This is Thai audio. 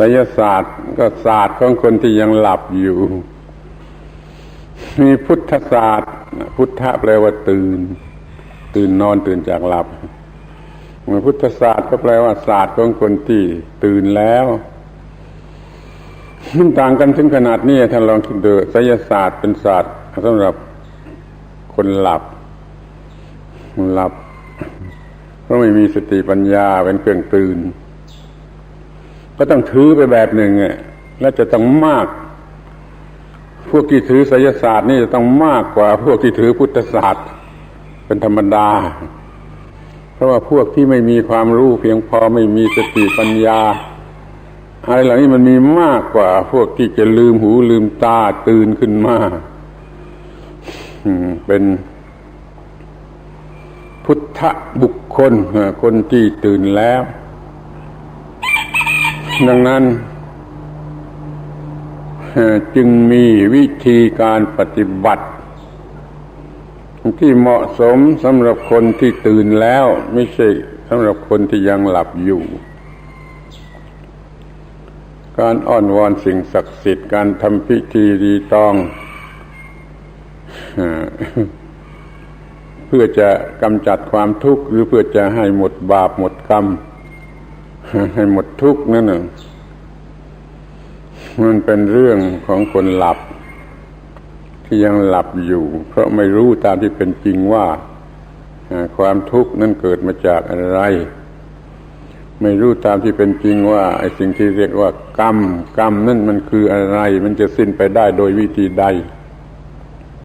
ไสยศาสตร์ก็ศาสตร์ของคนที่ยังหลับอยู่ มีพุทธศาสตร์ พุทธะแปลว่าตื่น ตื่นนอนตื่นจากหลับพุทธศาสตร์ก็แปลว่าศาสตร์ของคนที่ตื่นแล้วมันต่างกันถึงขนาดนี้ท่านลองคิดดูไสยศาสตร์เป็นศาสตร์สำหรับคนหลับหลับเพราะไม่มีสติปัญญาเป็นเครื่องตื่น ก็ต้องถือไปแบบหนึ่งอะและจะต้องมาก พวกที่ถือไสยศาสตร์นี่จะต้องมากกว่า พวกที่ถือพุทธศาสตร์ เป็นธรรมดา เพราะว่าพวกที่ไม่มีความรู้เพียงพอไม่มีสติปัญญาอะไรเหล่านี้มันมีมากกว่า พวกที่จะลืมหูลืมตาตื่นขึ้นมาเป็นพุทธบุคคลคนที่ตื่นแล้ว ดังนั้นจึงมีวิธีการปฏิบัติ ที่เหมาะสมสำหรับคนที่ตื่นแล้ว ไม่ใช่สำหรับคนที่ยังหลับอยู่ การอ้อนวอนสิ่งศักดิ์สิทธิ์การทำพิธีรีตอง เพื่อจะกำจัดความทุกข์หรือเพื่อจะให้หมดบาปหมดกรรม ให้หมดทุกข์นั่นน่ะมันเป็นเรื่องของคนหลับ ที่ยังหลับอยู่ เพราะไม่รู้ตามที่เป็นจริงว่า ความทุกข์นั้นเกิดมาจากอะไร ไม่รู้ตามที่เป็นจริงว่าไอ้สิ่งที่เรียกว่ากรรม กรรมนั่นมันคืออะไร มันจะสิ้นไปได้โดยวิธีใด